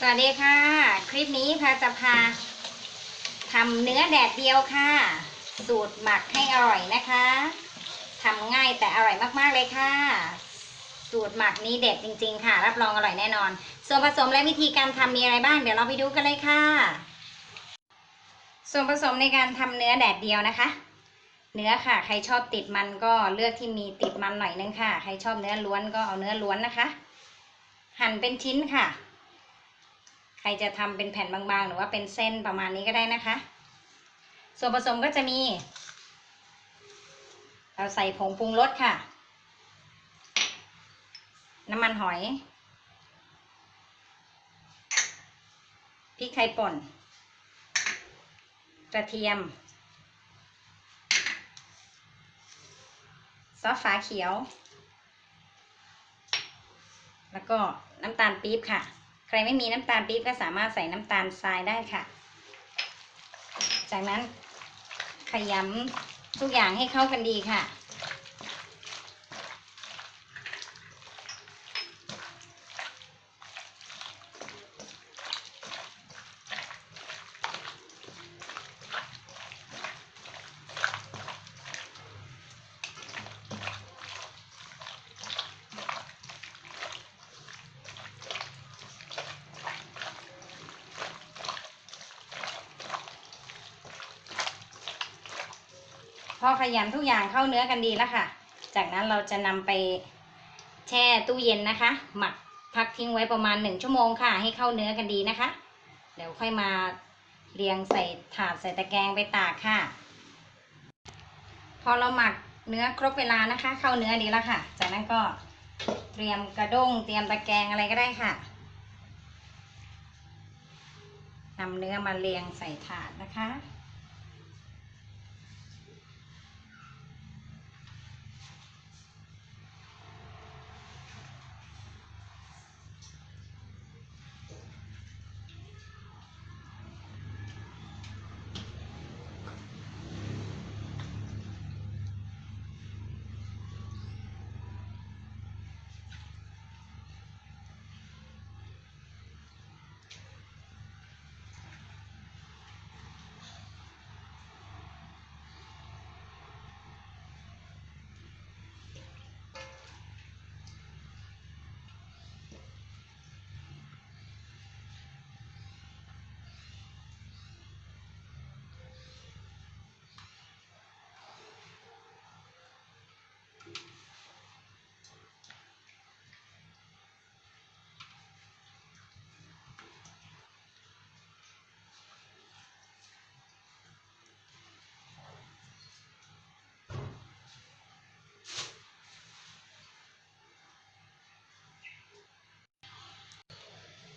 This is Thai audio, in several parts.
สวัสดีค่ะ คลิปนี้พาจะพาทำเนื้อแดดเดียวค่ะ สูตรหมักให้อร่อยนะคะทำง่ายแต่อร่อยมากๆเลยค่ะ สูตรหมักนี้เด็ดจริง ๆ ค่ะ รับรองอร่อยแน่นอน ส่วนผสมและวิธีการทำมีอะไรบ้างเดี๋ยวเราไปดูกันเลยค่ะ ส่วนผสมในการทำเนื้อแดดเดียวนะคะ เนื้อค่ะ ใครชอบติดมันก็เลือกที่มีติดมันหน่อยนึงค่ะ ใครชอบเนื้อล้วนก็เอาเนื้อล้วนนะคะ หั่นเป็นชิ้นค่ะ รจะทำเป็นแผ่นบางๆ หรือว่าเป็นเส้นประมาณนี้ก็ได้นะคะ ส่วนผสมก็จะมี เราใส่ผงปรุงรสค่ะ น้ำมันหอย พริกไทยป่น กระเทียม ซอสฝาเขียว แล้วก็น้ำตาลปี๊บค่ะ ใครไม่มีน้ำตาลปี๊บก็สามารถใส่น้ำตาลทรายได้ค่ะ จากนั้นขยำทุกอย่างให้เข้ากันดีค่ะ อขยำทุกอย่างเข้าเนื้อกันดีแล้วค่ะ จากนั้นเราจะนำไปแช่ตู้เย็นนะคะ หมักพักทิ้งไว้ประมาณหนึ่งชั่วโมงค่ะ ให้เข้าเนื้อกันดีนะคะ เดี๋ยวค่อยมาเรียงใส่ถาดใส่ตะแกรงไปตากค่ะ พอเราหมักเนื้อครบเวลานะคะ เข้าเนื้อดีแล้วค่ะ จากนั้นก็เตรียมกระด้งเตรียมตะแกรงอะไรก็ได้ค่ะนำเนื้อมาเรียงใส่ถาดนะคะ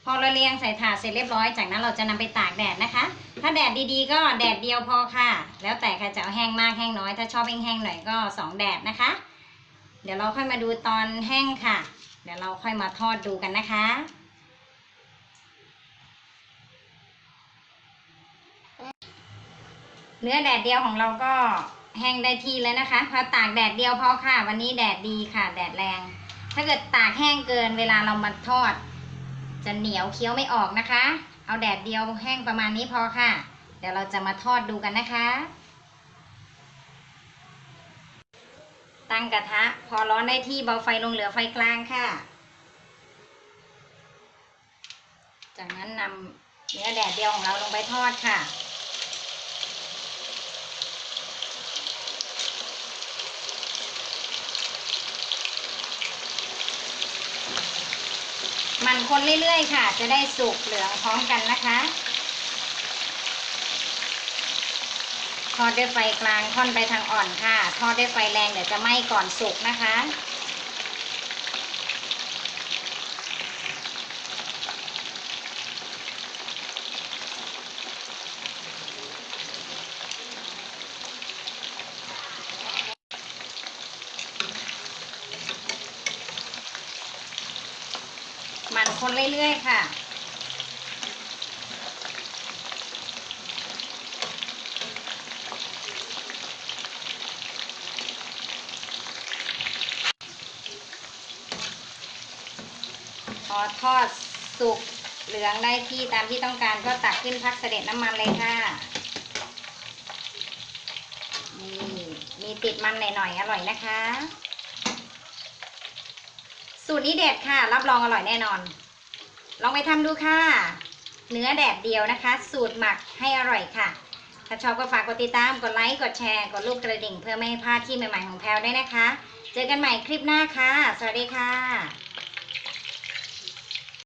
พอเราเรียงใส่ถาดเสร็จเรียบร้อย จากนั้นเราจะนำไปตากแดดนะคะ ถ้าแดดดีๆ ก็แดดเดียวพอค่ะ แล้วแต่ใครจะเอาแห้งมากแห้งน้อย ถ้าชอบแห้งๆหน่อยก็สองแดดนะคะ เดี๋ยวเราค่อยมาดูตอนแห้งค่ะ เดี๋ยวเราค่อยมาทอดดูกันนะคะเนื้อแดดเดียวของเราก็แห้งได้ที่แล้วนะคะพอตากแดดเดียวพอค่ะ วันนี้แดดดีค่ะ แดดแรง ถ้าเกิดตากแห้งเกินเวลาเรามาทอด จะเหนียวเคี้ยวไม่ออกนะคะ เอาแดดเดียวแห้งประมาณนี้พอค่ะ เดี๋ยวเราจะมาทอดดูกันนะคะ ตั้งกระทะ พอร้อนได้ที่เบาไฟลงเหลือไฟกลางค่ะ จากนั้นนำเนื้อแดดเดียวของเราลงไปทอดค่ะ มันคนเรื่อยๆค่ะ จะได้สุกเหลืองพร้อมกันนะคะทอดด้วยไฟกลางค่อนไปทางอ่อนค่ะ ทอดด้วยไฟแรงเดี๋ยวจะไหม้ก่อนสุกนะคะ คนเรื่อยๆค่ะพอทอดสุกเหลืองได้ที่ตามที่ต้องการก็ตักขึ้นพักเสด็จน้ำมันเลยค่ะ นี่มีติดมันหน่อยๆอร่อยนะคะ สูตรนี้เด็ดค่ะ รับรองอร่อยแน่นอน ลองไปทำดูค่ะ เนื้อแดดเดียวนะคะ สูตรหมักให้อร่อยค่ะ ถ้าชอบก็ฝากกดติดตาม กดไลค์ กดแชร์ กดลูกกระดิ่งเพื่อไม่ให้พลาดที่ใหม่ๆของแพลวด้วยนะคะ เจอกันใหม่คลิปหน้าค่ะ สวัสดีค่ะ